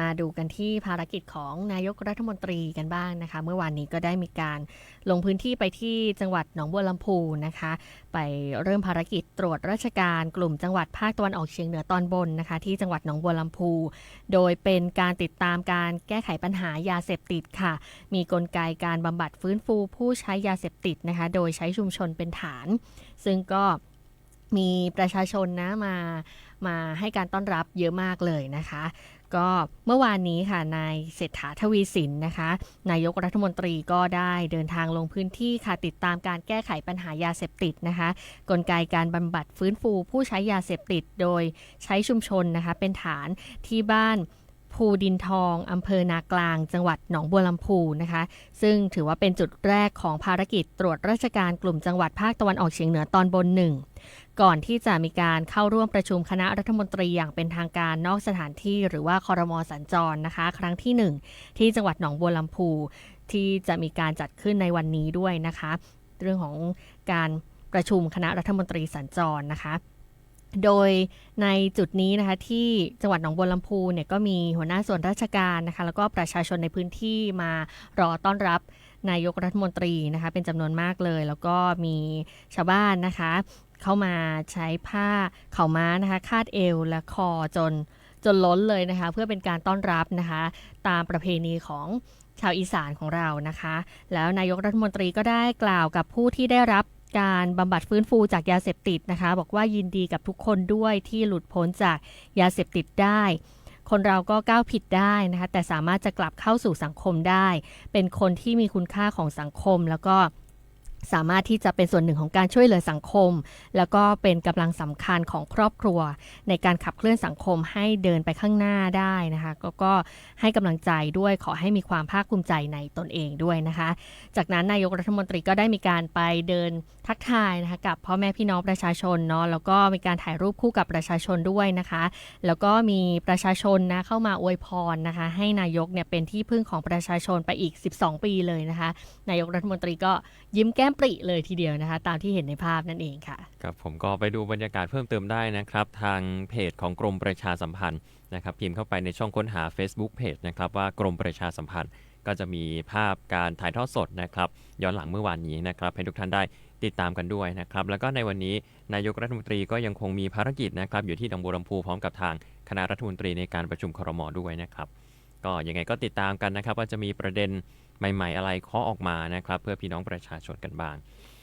มาดูกันที่ภารกิจของนายกรัฐมนตรีกันบ้างนะคะ เมื่อวานนี้ก็ได้มีการลงพื้นที่ไปที่จังหวัดหนองบัวลำพูนะคะ ไปเริ่มภารกิจตรวจราชการกลุ่มจังหวัดภาคตะวันออกเฉียงเหนือตอนบนนะคะ ที่จังหวัดหนองบัวลำพู โดยเป็นการติดตามการแก้ไขปัญหายาเสพติดค่ะ มีกลไกการบำบัดฟื้นฟูผู้ใช้ยาเสพติดนะคะ โดยใช้ชุมชนเป็นฐาน ซึ่งก็ มีประชาชนนะมามาให้การต้อนรับเยอะมากเลยนะคะ ก็เมื่อวานนี้ค่ะนายเศรษฐาทวีสินนะคะ นายกรัฐมนตรีก็ได้เดินทางลงพื้นที่ค่ะติดตามการแก้ไขปัญหายาเสพติดนะคะ กลไกการบำบัดฟื้นฟูผู้ใช้ยาเสพติดโดยใช้ชุมชนนะคะเป็นฐานที่บ้านภูดินทองอำเภอนากลาง จังหวัดหนองบัวลำพูนะคะ ซึ่งถือว่าเป็นจุดแรกของภารกิจตรวจราชการกลุ่มจังหวัดภาคตะวันออกเฉียงเหนือตอนบนหนึ่ง ก่อนที่จะมีการเข้าร่วมประชุมคณะรัฐมนตรีอย่างเป็นทางการนอกสถานที่ หรือว่าคอรมอสัญจรนะคะ ครั้งที่ 1 ที่จังหวัดหนองบัวลำพูที่จะมีการจัดขึ้นในวันนี้ด้วยนะคะ เรื่องของการประชุมคณะรัฐมนตรีสัญจรนะคะ โดยในจุดนี้นะคะที่จังหวัดหนองบัวลำพูเนี่ยก็มีหัวหน้าส่วนราชการนะคะแล้วก็ประชาชนในพื้นที่มารอต้อนรับนายกรัฐมนตรีนะคะเป็นจำนวนมากเลย แล้วก็มีชาวบ้านนะคะ เข้ามาใช้ผ้าเข่าม้านะคะ คาดเอวและคอจนจนล้นเลยนะคะ เพื่อเป็นการต้อนรับนะคะ ตามประเพณีของชาวอีสานของเรานะคะ แล้วนายกรัฐมนตรีก็ได้กล่าวกับผู้ที่ได้รับการบำบัดฟื้นฟูจากยาเสพติดนะคะ บอกว่ายินดีกับทุกคนด้วยที่หลุดพ้นจากยาเสพติดได้ คนเราก็ก้าวผิดได้นะคะ แต่สามารถจะกลับเข้าสู่สังคมได้ เป็นคนที่มีคุณค่าของสังคมแล้วก็ สามารถที่จะเป็นส่วนหนึ่งของการช่วยเหลือสังคม แล้วก็เป็นกำลังสำคัญของครอบครัว ในการขับเคลื่อนสังคมให้เดินไปข้างหน้าได้นะคะกก็ให้กำลังใจด้วยขอให้มีความภาคภูมิใจในตนเองด้วยนะคะ จากนั้นนายกรัฐมนตรีก็ได้มีการไปเดินทักทายนะคะกับพ่อแม่พี่น้องประชาชนเนาะแล้วก็มีการถ่ายรูปคู่กับประชาชนด้วยนะคะ แล้วก็มีประชาชนนะเข้ามาอวยพรนะคะ ให้นายกเนี่ยเป็นที่พึ่งของประชาชนไปอีก 12 ปีเลยนะคะ นายกรัฐมนตรีก็ยิ้มแก้มปริเลยทีเดียวนะคะ ตามที่เห็นในภาพนั่นเองค่ะ ครับผมก็ไปดูบรรยากาศเพิ่มเติมได้นะครับ ทางเพจของกรมประชาสัมพันธ์นะครับพิมพ์เข้าไปในช่องค้นหา Facebook Page นะครับว่ากรมประชาสัมพันธ์ ก็จะมีภาพการถ่ายทอดสดนะครับ ย้อนหลังเมื่อวานนี้นะครับ ให้ทุกท่านได้ติดตามกันด้วยนะครับ แล้วก็ในวันนี้นายกรัฐมนตรีก็ยังคงมีภารกิจนะครับ อยู่ที่หนองบัวลำพูพร้อมกับทางคณะรัฐมนตรีในการประชุมครมด้วยนะครับ ก็ยังไงก็ติดตามกันนะครับ ว่าจะมีประเด็นใหม่ ๆ อะไรข้อออกมานะครับ เพื่อพี่น้องประชาชนกันบ้าง